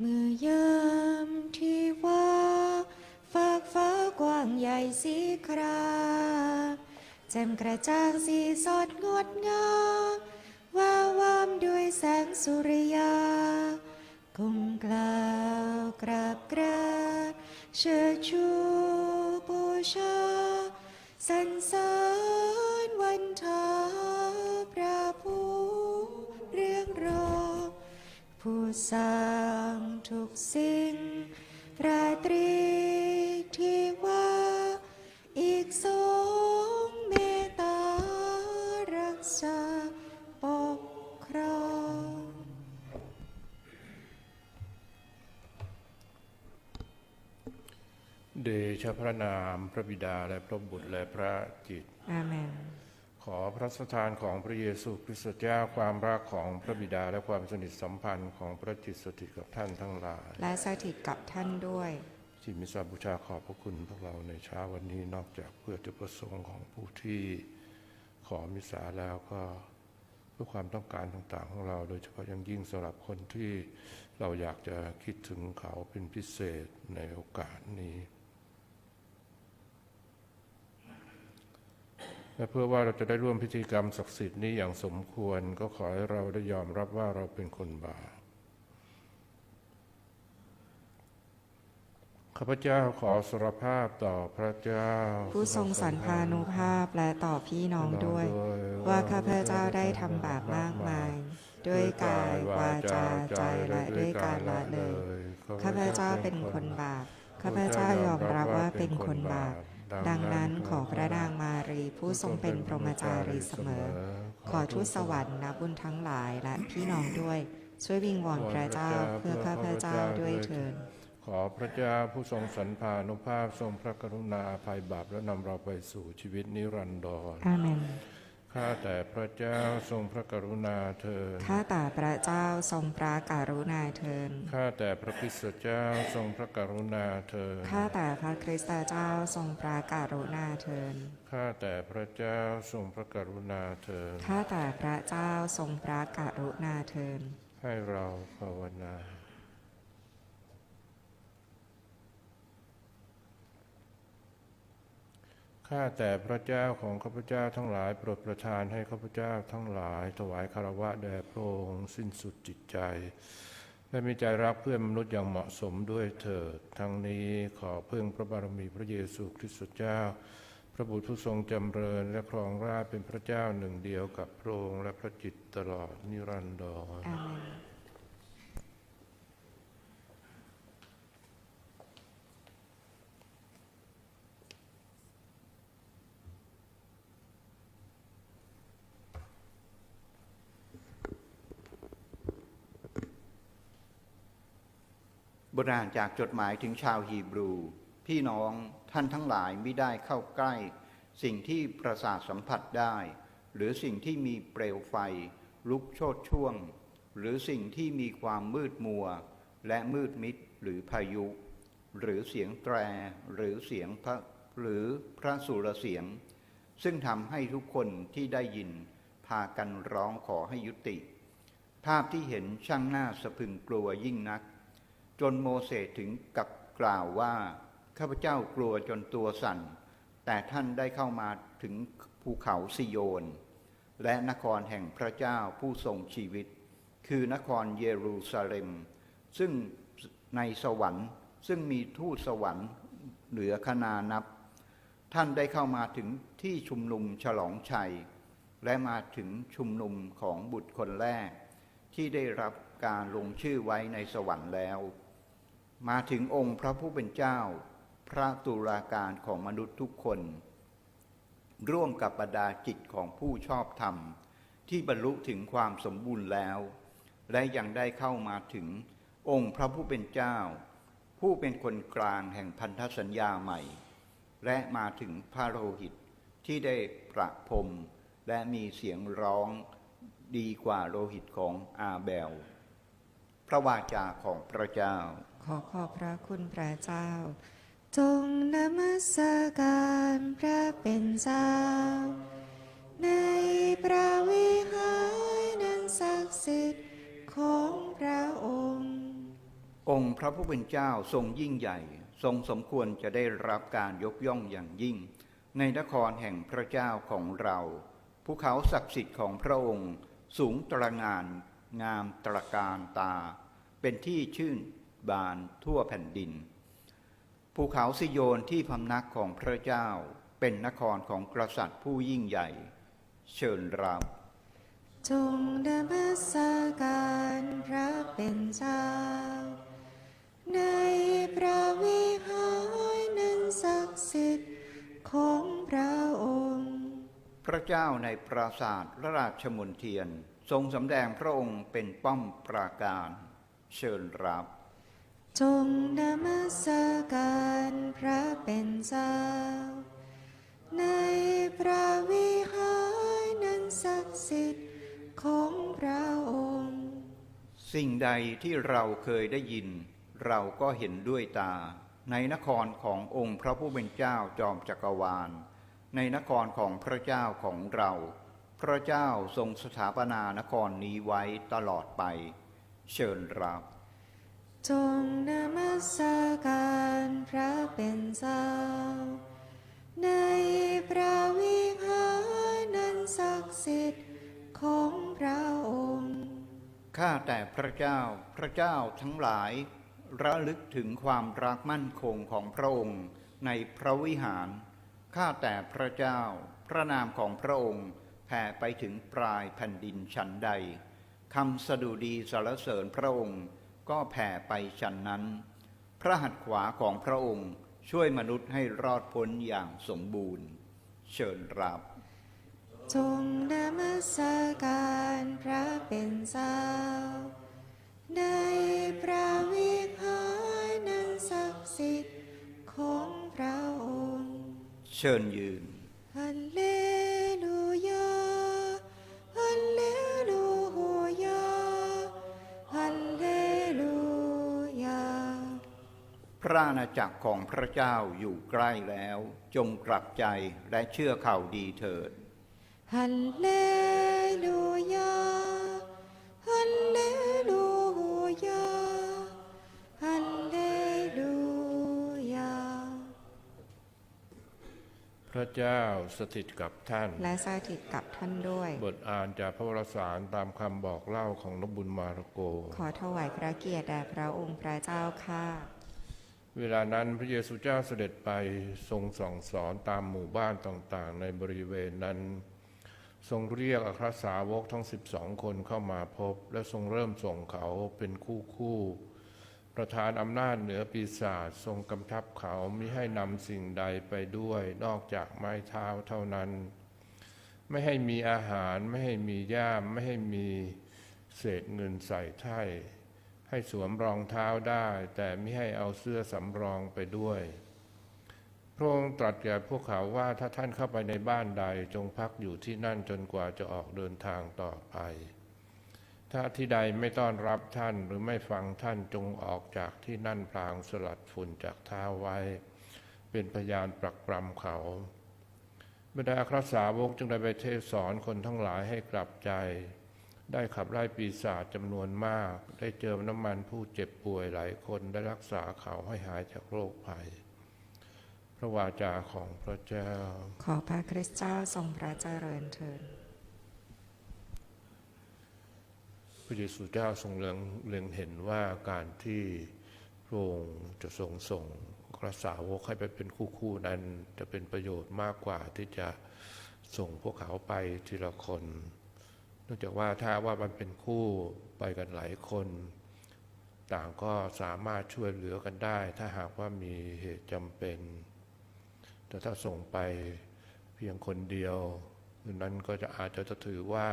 เมื่อยามที่ว่าฝากฟ้ากว้างใหญ่สีคราแจ่มกระจ่างสีสดงดงามว่าวามด้วยแสงสุริยาก้มกล่าวกราบกรานเชิดชูบูชาสรรเสริญวันทา ผู้สร้างทุกสิ่งราตรีที่ว่าอีกทรงเมตตารักษาปกครองเดชะพระนามพระบิดาและพระบุตรและพระจิต อาเมน ขอพระสถานของพระเยซูคริสต์เจ้าความรักของพระบิดาและความสนิทสัมพันธ์ของพระจิตสถิตกับท่านทั้งหลาย และสถิตกับท่านด้วย ที่มิสาบูชาขอบพระคุณพวกเราในเช้าวันนี้นอกจากเพื่อจุดประสงค์ของผู้ที่ขอมิสาแล้วก็เพื่อความต้องการต่างๆของเรา โดยเฉพาะอย่างยิ่งสำหรับคนที่เราอยากจะคิดถึงเขาเป็นพิเศษในโอกาสนี้ และเพื่อว่าเราจะได้ร่วมพิธีกรรมศักดิ์สิทธิ์นี้อย่างสมควรก็ขอให้เราได้ยอมรับว่าเราเป็นคนบาปข้าพเจ้าขอสารภาพต่อพระเจ้า ผู้ทรงสรรพานุภาพและต่อพี่น้องด้วย ว่าข้าพเจ้าได้ทำบาปมากมาย ด้วยกายวาจาใจและด้วยการละเลยข้าพเจ้าเป็นคนบาปข้าพเจ้ายอมรับว่าเป็นคนบาป ดังนั้นขอพระนางมารีผู้ทรงเป็นพรหมจารีเสมอ ขอทูตสวรรค์นับบุญทั้งหลายและพี่น้องด้วย ช่วยวิงวอนพระเจ้าเพื่อข้าพเจ้าด้วยเถิดขอพระเจ้าผู้ทรงสรรพานุภาพทรงพระกรุณาอภัยบาปและนำเราไปสู่ชีวิตนิรันดรอาเมน ข้าแต่พระเจ้าทรงพระกรุณาเถิดข้าแต่พระเจ้าทรงพระกรุณาเทินข้าแต่พระคริสตเจ้าทรงพระกรุณาเถิดข้าแต่พระคริสตเจ้าทรงพระกรุณาเทินข้าแต่พระเจ้าทรงพระกรุณาเถิดข้าแต่พระเจ้าทรงพระกรุณาเทินให้เราภาวนา ข้าแต่พระเจ้าของข้าพเจ้าทั้งหลายโปรดประทานให้ข้าพเจ้าทั้งหลาย ถวายคารวะแด่พระองค์สิ้นสุดจิตใจ และมีใจรักเพื่อนมนุษย์อย่างเหมาะสมด้วยเถิดทั้งนี้ขอเพิ่งพระบารมีพระเยซูคริสต์เจ้า พระบุตรผู้ทรงจำเริญและครองราชเป็นพระเจ้าหนึ่งเดียวกับพระองค์และพระจิตตลอดนิรันดร บทอ่านจากจดหมายถึงชาวฮีบรู พี่น้องท่านทั้งหลายไม่ได้เข้าใกล้ สิ่งที่ประสาทสัมผัสได้ หรือสิ่งที่มีเปลวไฟ ลุกโชดช่วง หรือสิ่งที่มีความมืดมัว และมืดมิดหรือพายุ หรือเสียงแตรหรือเสียงพระหรือพระสุรเสียง ซึ่งทำให้ทุกคนที่ได้ยิน พากันร้องขอให้ยุติ ภาพที่เห็นช่างหน้าสะพึงกลัวยิ่งนัก จนโมเสสถึงกับกล่าวว่าข้าพเจ้ากลัวจนตัวสั่น แต่ท่านได้เข้ามาถึงภูเขาซิโยน และนครแห่งพระเจ้าผู้ทรงชีวิต คือนครเยรูซาเล็ม ซึ่งในสวรรค์ซึ่งมีทูตสวรรค์เหลือคนานับ ท่านได้เข้ามาถึงที่ชุมนุมฉลองชัย และมาถึงชุมนุมของบุตรคนแรก ที่ได้รับการลงชื่อไว้ในสวรรค์แล้ว มาถึงองค์พระผู้เป็นเจ้า พระตุลาการของมนุษย์ทุกคน ร่วมกับบรรดาจิตของผู้ชอบธรรม ที่บรรลุถึงความสมบูรณ์แล้ว และยังได้เข้ามาถึงองค์พระผู้เป็นเจ้า ผู้เป็นคนกลางแห่งพันธสัญญาใหม่ และมาถึงพระโลหิตที่ได้ประพรมและมีเสียงร้องดีกว่าโลหิตของอาเบล พระวาจาของพระเจ้า ขอขอบพระคุณพระเจ้า จงนมัสการพระเป็นเจ้า ในพระวิหารนั้นศักดิ์สิทธิ์ของพระองค์ องค์พระผู้เป็นเจ้าทรงยิ่งใหญ่ ทรงสมควรจะได้รับการยกย่องอย่างยิ่ง ในนครแห่งพระเจ้าของเราภูเขาศักดิ์สิทธิ์ของพระองค์สูงตระหงาน งามตระการตา เป็นที่ชื่นบานทั่วแผ่นดิน ภูเขาสิโยนที่พำนักของพระเจ้า เป็นนครของกษัตริย์ผู้ยิ่งใหญ่ เชิญรับจงนมัสการพระเป็นเจ้า ในพระวิหารนั้นศักดิ์สิทธิ์ของพระองค์ พระเจ้าในปราสาทพระราชมนเทียน ทรงสำแดงพระองค์เป็นป้อมปราการเชิญรับ จงนมัสการพระเป็นเจ้า ในพระวิหารนั้นศักดิ์สิทธิ์ของพระองค์ สิ่งใดที่เราเคยได้ยิน เราก็เห็นด้วยตา ในนครขององค์พระผู้เป็นเจ้าจอมจักรวาล ในนครของพระเจ้าของเรา พระเจ้าทรงสถาปนานครนี้ไว้ตลอดไป เชิญรับ จงนมัสการพระเป็นเจ้า ในพระวิหารนั้นศักดิ์สิทธิ์ของพระองค์ ข้าแต่พระเจ้าพระเจ้าทั้งหลาย ระลึกถึงความรักมั่นคงของพระองค์ในพระวิหาร ข้าแต่พระเจ้า พระนามของพระองค์ แผ่ไปถึงปลายแผ่นดินชั้นใดคำสดุดีสรรเสริญพระองค์ก็แผ่ไปชั้นนั้น พระหัตถ์ขวาของพระองค์ช่วยมนุษย์ให้รอดพ้นอย่างสมบูรณ์ เชิญรับ จงนมัสการพระเป็นเจ้าในพระวิหารนั้นศักดิ์สิทธิ์ของพระองค์ เชิญยืน ระอาณาจักรของพระเจ้าอยู่ใกล้แล้ว จงกลับใจและเชื่อข่าวดีเถิดฮัลเลลูยาฮัลเลลูยาฮัลเลลูยาพระเจ้าสถิตกับท่าน และสถิตกับท่านด้วย บทอ่านจากพระวรสารตามคำบอกเล่าของนกบุญมาระโก ขอถวายพระเกียรติแด่พระองค์พระเจ้าค่ะ เวลานั้นพระเยซูเจ้าเสด็จไปทรงสั่งสอนตามหมู่บ้านต่างๆ ในบริเวณนั้น ทรงเรียกอัครสาวกทั้งสิบสองคนเข้ามาพบ และทรงเริ่มส่งเขาเป็นคู่คู่ประทานอำนาจเหนือปีศาจทรงกำชับเขามิให้นำสิ่งใดไปด้วยนอกจากไม้เท้าเท่านั้น ไม่ให้มีอาหารไม่ให้มีย่ามไม่ให้มีเศษเงินใส่ไถ่ ให้สวมรองเท้าได้ แต่ไม่ให้เอาเสื้อสำรองไปด้วยพระองค์ตรัสแก่พวกเขาว่าถ้าท่านเข้าไปในบ้านใดจงพักอยู่ที่นั่นจนกว่าจะออกเดินทางต่อไป ถ้าที่ใดไม่ต้อนรับท่านหรือไม่ฟังท่านจงออกจากที่นั่นพลางสลัดฝุ่นจากเท้าไว้ เป็นพยานปรักปรำเขาบรรดาอัครสาวกจึงได้ไปเทศสอนคนทั้งหลายให้กลับใจ ได้ขับไล่ปีศาจจำนวนมาก ได้เจิมน้ำมันผู้เจ็บป่วยหลายคนได้รักษาเขาให้หายจากโรคภัย พระวาจาของพระเจ้า ขอพระคริสต์เจ้าทรงพระเจริญเถิดพระเยซูเจ้าทรงเล็งเล็งเห็นว่าการที่พระองค์จะทรงส่งกระสาวกให้ไปเป็นคู่คู่ๆนั้น จะเป็นประโยชน์มากกว่าที่จะส่งพวกเขาไปทีละคนเนื่องจากว่าถ้าว่ามันเป็นคู่ไปกันหลายคน ต่างก็สามารถช่วยเหลือกันได้ ถ้าหากว่ามีเหตุจำเป็น แต่ถ้าส่งไปเพียงคนเดียว นั้นก็จะอาจจะถือว่า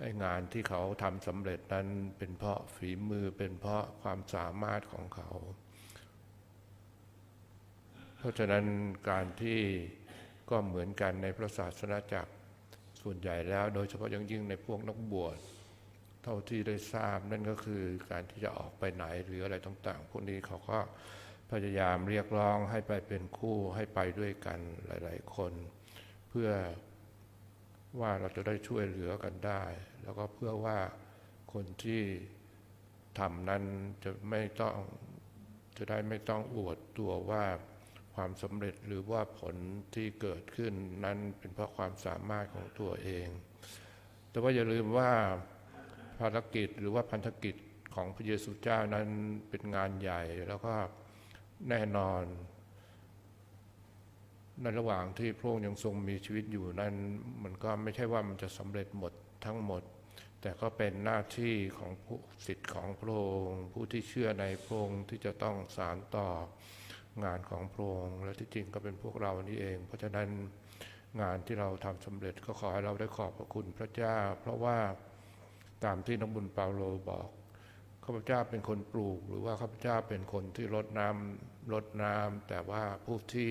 ไอ้งานที่เขาทำสำเร็จนั้นเป็นเพราะฝีมือเป็นเพราะความสามารถของเขา เพราะฉะนั้นการที่ก็เหมือนกันในพระศาสนาจักร ส่วนใหญ่แล้วโดยเฉพาะอยังยิ่งในพวกนักบวชเท่าที่ได้ทราบนั่นก็คือการที่จะออกไปไหนหรืออะไรต่างๆ พวกนี้เขาก็พยายามเรียกร้องให้ไปเป็นคู่ให้ไปด้วยกันหลาย ๆ คน เพื่อว่าเราจะได้ช่วยเหลือกันได้ แล้วก็เพื่อว่าคนที่ทำนั้นจะไม่ต้องจะได้ไม่ต้องอวดตัวว่า ความสำเร็จหรือว่าผลที่เกิดขึ้นนั้นเป็นเพราะความสามารถของตัวเอง แต่ว่าอย่าลืมว่าภารกิจหรือว่าพันธกิจของพระเยซูเจ้านั้นเป็นงานใหญ่แล้วก็แน่นอนในระหว่างที่พระองค์ยังทรงมีชีวิตอยู่นั้นมันก็ไม่ใช่ว่ามันจะสำเร็จหมดทั้งหมด แต่ก็เป็นหน้าที่ของผู้สิทธิ์ของพระองค์ผู้ที่เชื่อในพระองค์ที่จะต้องสารต่อ งานของพระองค์และที่จริงก็เป็นพวกเรานี่เอง เพราะฉะนั้นงานที่เราทำสำเร็จก็ขอให้เราได้ขอบพระคุณพระเจ้า เพราะว่าตามที่น้องบุญเปาโลบอกข้าพเจ้าเป็นคนปลูก หรือว่าข้าพเจ้าเป็นคนที่รดน้ำรดน้ำแต่ว่าผู้ที่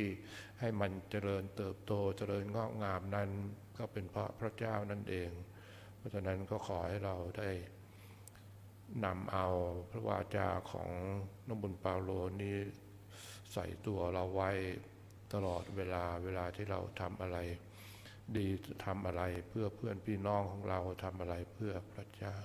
ให้มันเจริญเติบโตเจริญงอกงามนั้น ก็เป็นเพราะพระเจ้านั่นเอง เพราะฉะนั้นก็ขอให้เราได้นำเอาพระวาจาของน้องบุญเปาโลนี้ ใส่ตัวเราไว้ตลอดเวลาเวลาที่เราทำอะไร ดีทำอะไรเพื่อเพื่อนพี่น้องของเราทำอะไรเพื่อพระเจ้า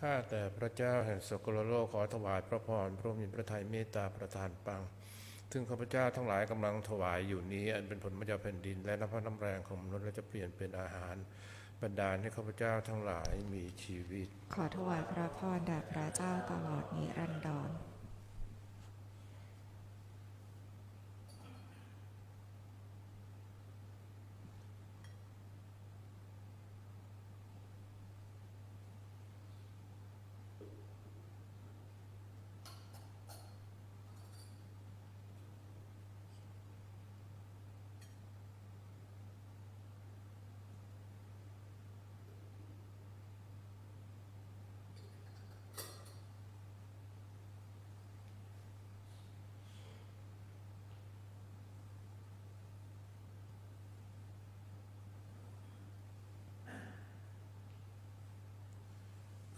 ข้าแต่พระเจ้าแห่งสกลโลกขอถวายพระพรพระองค์มีพระทัยเมตตาประทานปังถึงข้าพเจ้าทั้งหลายกำลังถวายอยู่นี้ อันเป็นผลมาจากแผ่นดิน และน้ำพระน้ำแรงของมนุษย์และจะเปลี่ยนเป็นอาหารบรรดาให้ข้าพเจ้าทั้งหลายมีชีวิต ขอถวายพระพรแด่พระเจ้าตลอดนิรันดร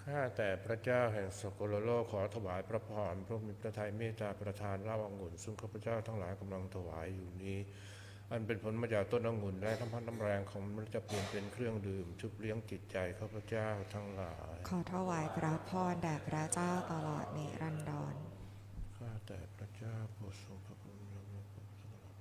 ข้าแต่พระเจ้าแห่งสกลโลกขอถวายพระพรพระองค์มีพระทัยเมตตาประทานเหล้าองุ่นซึ่งข้าพเจ้าทั้งหลายกำลังถวายอยู่นี้ อันเป็นผลมาจากต้นองุ่นและน้ำพักน้ำแรงของมันจะเปลี่ยนเป็นเครื่องดื่ม ชุบเลี้ยงจิตใจข้าพเจ้าทั้งหลาย ขอถวายพระพรแด่พระเจ้าตลอดนิรันดรข้าแต่พระเจ้าโปรดทรงพระคุณและพระคุณสำหรับ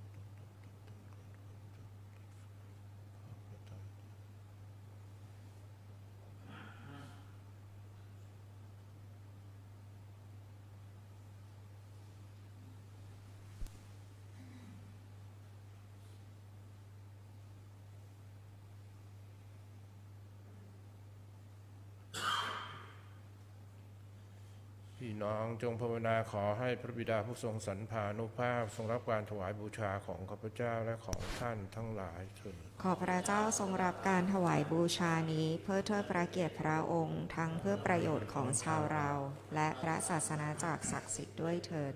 พี่พี่น้องจงภาวนาขอให้พระบิดาผู้ทรงสรรพานุภาพ ทรงรับการถวายบูชาของข้าพเจ้าและของท่านทั้งหลายเถิดขอพระเจ้าทรงรับการถวายบูชานี้ เพื่อเทิดพระเกียรติพระองค์ ทั้งเพื่อประโยชน์ของชาวเรา และพระศาสนาจักรศักดิ์สิทธิ์ด้วยเถิด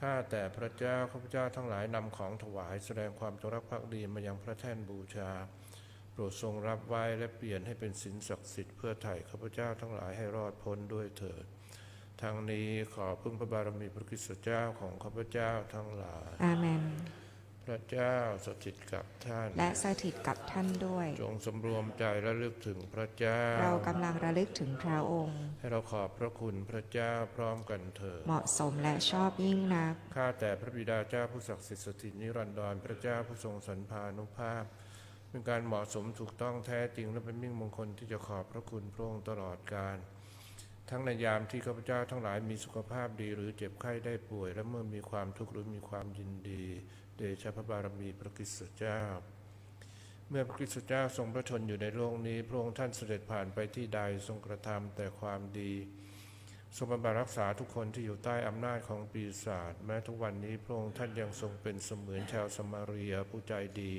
ข้าแต่พระเจ้าข้าพเจ้าทั้งหลายนำของถวายแสดงความจงรักภักดีมายังพระแท่นบูชาโปรดทรงรับไว้และเปลี่ยนให้เป็นสินศักดิ์สิทธิ์เพื่อไถ่ข้าพเจ้าทั้งหลายให้รอดพ้นด้วยเถิด ทางนี้ขอพึ่งพระบารมีพระคริสตเจ้าของข้าพเจ้าทั้งหลาย อาเมน พระเจ้าสถิตกับท่าน และสถิตกับท่านด้วย จงสำรวมใจและลึกถึงพระเจ้า เรากำลังระลึกถึงพระองค์ ให้เราขอบพระคุณพระเจ้าพร้อมกันเถิด เหมาะสมและชอบยิ่งนัก ข้าแต่พระบิดาเจ้าผู้ศักดิ์สิทธิ์สถิตนิรันดรพระเจ้าผู้ทรงสรรพานุภาพเป็นการเหมาะสมถูกต้องแท้จริงและเป็นมิ่งมงคลที่จะขอบพระคุณพระองค์ตลอดกาล ทั้งในยามที่ข้าพเจ้าทั้งหลายมีสุขภาพดีหรือเจ็บไข้ได้ป่วย และเมื่อมีความทุกข์หรือมีความยินดี เดชะพระบารมีพระคริสตเจ้า เมื่อพระคริสตเจ้าทรงพระชนอยู่ในโลกนี้ พระองค์ท่านเสด็จผ่านไปที่ใดทรงกระทำแต่ความดีทรงบำบัดรักษาทุกคนที่อยู่ใต้อำนาจของปีศาจแม้ทุกวันนี้พระองค์ท่านยังทรงเป็นเสมือนชาวสมาเรียผู้ใจดี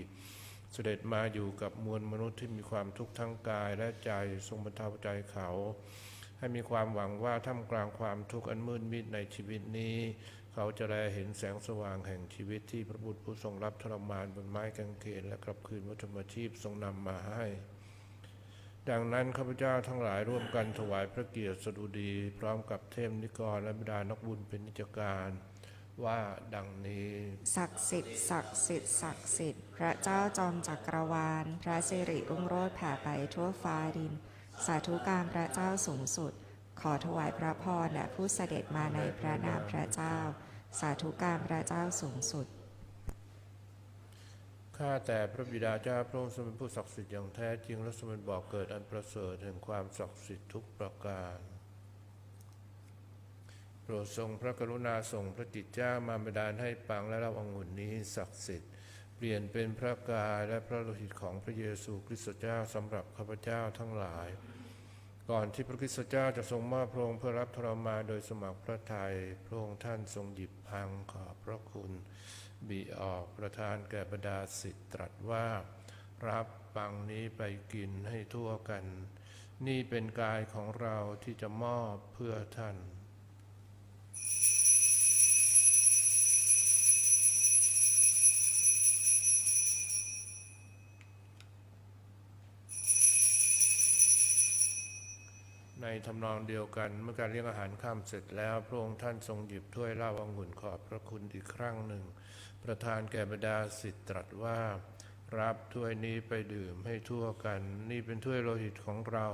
เสด็จมาอยู่กับมวลมนุษย์ที่มีความทุกข์ทั้งกายและใจทรงบรรเทาใจเขา ให้มีความหวังว่าท่ามกลางความทุกข์อันมืดมิดในชีวิตนี้ เขาจะได้เห็นแสงสว่างแห่งชีวิตที่พระบุตรผู้ทรงรับทรมานบนไม้กางเขนและกลับคืนวัฏมชีพทรงนำมาให้ ดังนั้นข้าพเจ้าทั้งหลายร่วมกันถวายพระเกียรติสดุดี พร้อมกับเทพนิกรและบิดานักบุญเป็นนิจการว่าดังนี้ศักดิ์สิทธิ์ศักดิ์สิทธิ์ศักดิ์สิทธิ์พระเจ้าจอมจักรวาล พระสิริรุ่งโรจน์แผ่ไปทั่วฟ้าดิน สาธุการพระเจ้าสูงสุด ขอถวายพระพรและผู้เสด็จมาในพระนามพระเจ้า สาธุการพระเจ้าสูงสุด ข้าแต่พระบิดาเจ้าพระองค์ทรงเป็นผู้ศักดิ์สิทธิ์อย่างแท้จริงและทรงเป็นบอกเกิดอันประเสริฐแห่งความศักดิ์สิทธิ์ทุกประการโปรดทรงพระกรุณาส่งพระจิตเจ้ามาบันดาลให้ปังและเราองุ่นนี้ศักดิ์สิทธิ์ เปลี่ยนเป็นพระกายและพระโลหิตของพระเยซูคริสต์เจ้าสำหรับข้าพเจ้าทั้งหลาย ก่อนที่พระคริสต์เจ้าจะทรงมอบพระองค์เพื่อรับทรมานโดยสมัครพระทัยพระองค์ท่านทรงหยิบพังขอบพระคุณบีออกประทานแก่บรรดาสิทธิ์ตรัสว่า รับปังนี้ไปกินให้ทั่วกัน นี่เป็นกายของเราที่จะมอบเพื่อท่าน ในทำนองเดียวกันเมื่อการเลี้ยงอาหารข้ามเสร็จแล้วพระองค์ท่านทรงหยิบถ้วยเหล้าองุ่นขอบพระคุณอีกครั้งหนึ่ง ประทานแก่บรรดาสิทธิ์ตรัสว่า รับถ้วยนี้ไปดื่มให้ทั่วกัน นี่เป็นถ้วยโลหิตของเรา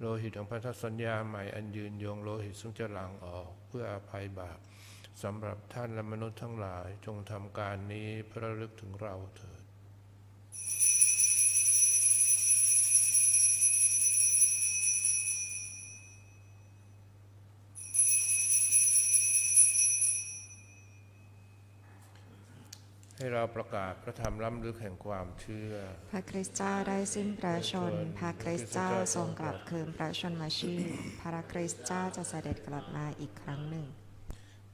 โลหิตของพันธสัญญาใหม่อันยืนยงโลหิตซึ่งจะหลั่งออกเพื่ออภัยบาปสำหรับท่านและมนุษย์ทั้งหลายจงทำการนี้เพื่อระลึกถึงเราเถิด ให้เราประกาศพระธรรมล้ำลึกแห่งความเชื่อ พระคริสต์เจ้าได้สิ้นพระชน พระคริสต์เจ้าทรงกลับคืนพระชนมาชีพ พระคริสต์เจ้าจะเสด็จกลับมาอีกครั้งหนึ่ง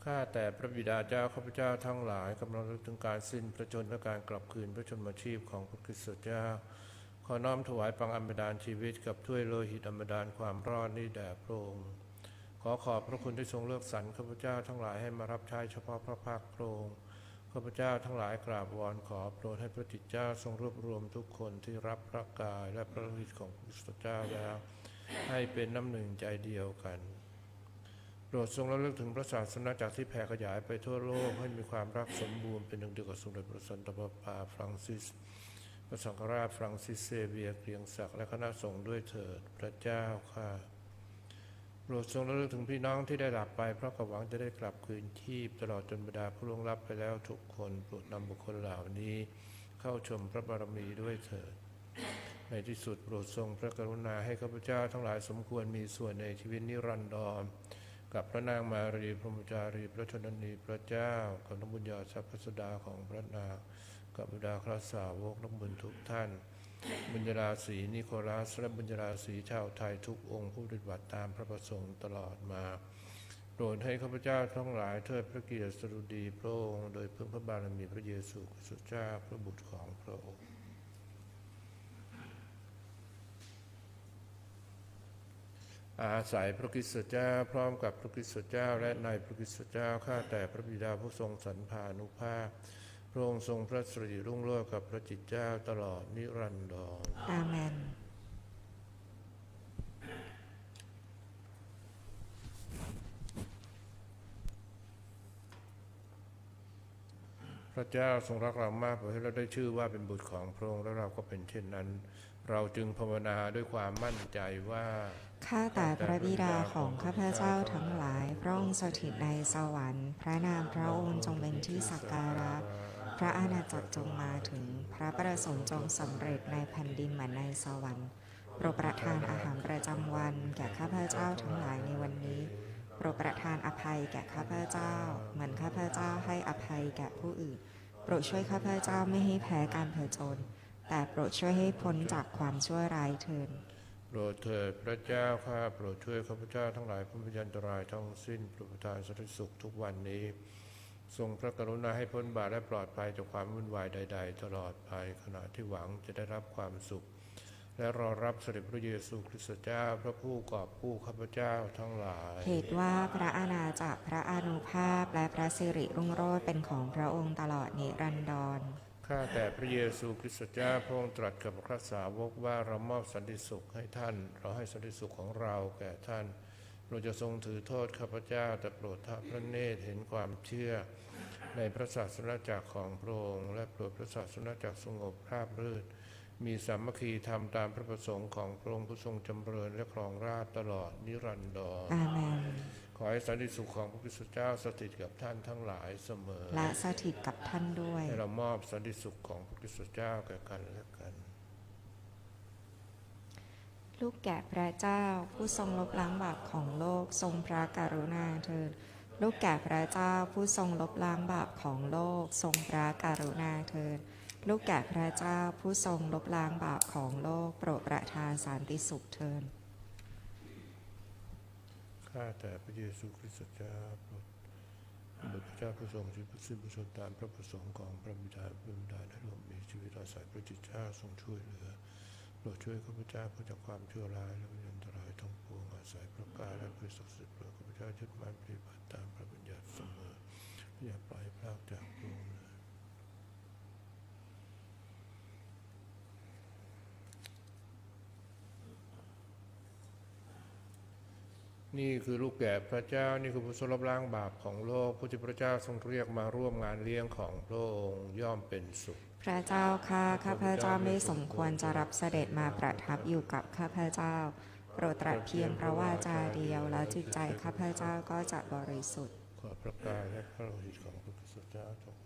ข้าแต่พระบิดาเจ้าข้าพเจ้าทั้งหลายกำลังรึกถึงการสิ้นพระชนและการกลับคืนพระชนมาชีพของพระคริสต์เจ้า ขอน้อมถวายปังอัมบดานชีวิตกับถ้วยโลหิตอัมบดานความรอดนี้แด่พระองค์ขอขอบพระคุณที่ทรงเลือกสรรข้าพเจ้าทั้งหลายให้มารับใช้เฉพาะพระภาคพระองค์ ข้าพเจ้าทั้งหลายกราบวอนขอโปรดให้พระจิตเจ้าทรงรวบรวมทุกคนที่รับพระกายและพระโลหิตของพระคริสต์เจ้าแล้ว ให้เป็นน้ำหนึ่งใจเดียวกันโปรดทรงระลึกถึงพระศาสนาจักที่แผ่ขยายไปทั่วโลกให้มีความรักสมบูรณ์เป็นหนึ่งเดียวกับสมเด็จพระสันตะปาปาฟรังซิส พระสังฆราชฟรังซิสเซเวียเกรียงศักดิ์และคณะสงฆ์ด้วยเถิดพระเจ้าค่ะ โปรดทรงระลึกถึงพี่น้องที่ได้หลับไป เพราะกหวังจะได้กลับคืนชีพ ตลอดจนบรรดาผู้ล่วงลับไปแล้วทุกคนโปรดนำบุคคลเหล่านี้ เข้าชมพระบารมีด้วยเถิด ในที่สุดโปรดทรงพระกรุณาให้ข้าพเจ้าทั้งหลายสมควรมีส่วนในชีวิตนิรันดรกับพระนางมารีพรหมจารี พระชนนีพระเจ้ากับน้ำบุญญาทรัพย์พสดาของพระนาง กับบรรดาคราสาวกนักบุญทุกท่าน บุญญาศีนิโคลัส และบุญญาศีชาวไทยทุกองค์ผู้ปฏิบัติตามพระประสงค์ตลอดมาโปรดให้ข้าพเจ้าทั้งหลายเทิดพระเกียรติสดุดีพระองค์โดยเพิ่มพระบารมีพระเยซูคริสต์เจ้าพระบุตรของพระองค์อาศัยพระคริสต์เจ้าพร้อมกับพระคริสต์เจ้าและในพระคริสต์เจ้าข้าแต่พระบิดาผู้ทรงสรรพานุภาพ พระองค์ทรงพระสิริรุ่งโรจน์กับพระจิตเจ้าตลอดนิรันดรอาเมนพระเจ้าทรงรักเรามากเพื่อให้เราได้ชื่อว่าเป็นบุตรของพระองค์และเราก็เป็นเช่นนั้น เราจึงภาวนาด้วยความมั่นใจว่าข้าแต่พระบิดาของข้าพเจ้าทั้งหลาย พระองค์สถิตในสวรรค์ พระนามพระองค์จงเป็นที่สักการะ พระอาณาจักรจงมาถึง พระประสงค์จงสำเร็จในแผ่นดินเหมือนในสวรรค์ โปรดประทานอาหารประจำวัน แก่ข้าพเจ้าทั้งหลายในวันนี้ โปรดประทานอภัยแก่ข้าพเจ้า เหมือนข้าพเจ้าให้อภัยแก่ผู้อื่น โปรดช่วยข้าพเจ้าไม่ให้แพ้การเผจญแต่โปรดช่วยให้พ้นจากความชั่วร้ายเถิดโปรดเถิดพระเจ้าข้าโปรดช่วยข้าพเจ้าทั้งหลายพ้นพยันตรายทั้งสิ้นโปรดประทานสันติสุขทุกวันนี้ ทรงพระกรุณาให้พ้นบาปและปลอดภัยจากความวุ่นวายใด ๆ ตลอดไปขณะที่หวังจะได้รับความสุข และรอรับเสด็จพระเยซูคริสต์เจ้า พระผู้กอบกู้ข้าพเจ้าทั้งหลายเหตุว่าพระอาณาจักรพระอานุภาพและพระสิริรุ่งโรจน์เป็นของพระองค์ตลอดนิรันดรข้าแต่พระเยซูคริสต์เจ้าพระองค์ตรัสกับพระสาวกว่าเรามอบสันติสุขให้ท่าน เราให้สันติสุขของเราแก่ท่านโปรดจะทรงถือโทษข้าพเจ้าแต่โปรดทอดพระเนตรเห็นความเชื่อ ในพระศาสนาจักรของพระองค์และโปรดพระศาสนาจักรสงบราบรื่นมีสามัคคีธรรมตามพระประสงค์ของพระองค์ผู้ทรงจำเริญและครองราชย์ตลอดนิรันดรอาเมนขอให้สันติสุขของพระคริสต์เจ้าสถิตกับท่านทั้งหลายเสมอ และสถิตกับท่านด้วยให้เรามอบสันติสุขของพระคริสต์เจ้าแก่กันและกัน ลูกแกะพระเจ้าผู้ทรงลบล้างบาปของโลกทรงพระกรุณาเถิด ลูกแกะพระเจ้าผู้ทรงลบล้างบาปของโลก ทรงพระกรุณาเถิดลูกแกะพระเจ้าผู้ทรงลบล้างบาปของโลก โปรดประทานสันติสุขเถิดข้าแต่พระเยซูคริสต์เจ้าโปรดบุตรพระเจ้าผู้ทรงชีวิตสิ้นประชนตามพระประสงค์ของพระบิดาพระบิดาได้รวมมีชีวิตอาศัยพระจิตเจ้าทรงช่วยเหลือโปรดช่วยข้าพเจ้าพ้นจากความชั่วร้ายและ อาศัยพระกายและพระศักดิ์สิทธิ์โปรดข้าพเจ้ายึดมั่นปฏิบัติตามพระบัญญัติเสมออย่าปล่อยพลากจากพระองค์เลยนี่คือลูกแกะพระเจ้านี่คือผู้ทรงลบล้างบาปของโลกผู้ที่พระเจ้าทรงเรียกมาร่วมงานเลี้ยงของพระองค์ย่อมเป็นสุข พระเจ้าข้าข้าพเจ้าไม่สมควรจะรับเสด็จมาประทับอยู่กับข้าพเจ้า โปรดตรัสเพียงพระวาจาเดียว แล้วจิตใจข้าพเจ้าก็จะบริสุทธิ์ ขอพระกายและพระโลหิตของพระพุทธเจ้าจง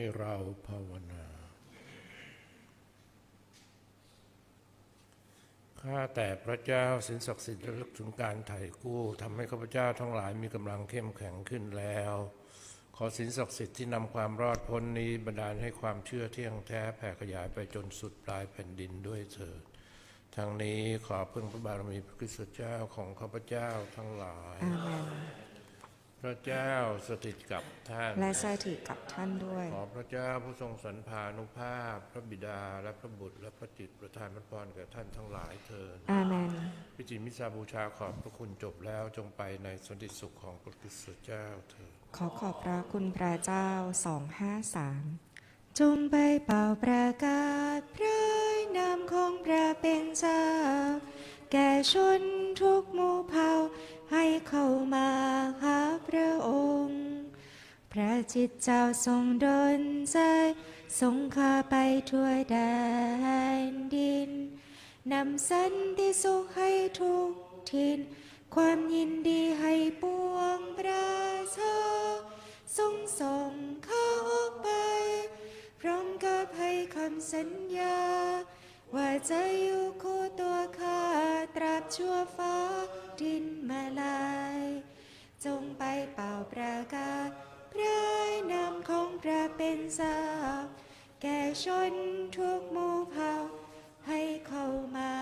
ให้เราภาวนา ข้าแต่พระเจ้าสินศักดิ์สิทธิ์ระลึกถึงการไถ่กู้ทำให้ข้าพเจ้าทั้งหลายมีกำลังเข้มแข็งขึ้นแล้ว ขอสินศักดิ์สิทธิ์ที่นำความรอดพ้นนี้บันดาลให้ความเชื่อเที่ยงแท้แผ่ขยายไปจนสุดปลายแผ่นดินด้วยเถิดทั้งนี้ขอพึ่งพระบารมีพระคริสตเจ้าของข้าพเจ้าทั้งหลาย พระเจ้าสถิตกับท่าน และสถิตกับท่านด้วย ขอพระเจ้าผู้ทรงสรรพานุภาพ พระบิดาและพระบุตรและพระจิตรประทานพระพรแก่ท่านทั้งหลายเถิดอาเมนพิจิตรมิสาบูชาขอบพระคุณจบแล้วจงไปในสันติสุขของพระคริสตเจ้าเถิดขอขอบพระคุณพระเจ้าสองห้าสามจงไปเป่าประกาศพระนามของพระเป็นเจ้า แก่ชนทุกหมู่เผ่าให้เข้ามาหาพระองค์ พระจิตเจ้าทรงดลใจทรงข้าไปทั่วแดนดิน นำสันติสุขให้ทุกทิน ความยินดีให้ปวงประชาทรงส่งเข้าออกไป พร้อมกับให้คำสัญญา ว่าจะอยู่คู่ตัวข้า ชั่วฟ้าดินมาลาย จงไปเป่าประกาศพระนามของพระเป็นสาบแก่ชนทุกหมู่เผ่าให้เข้ามา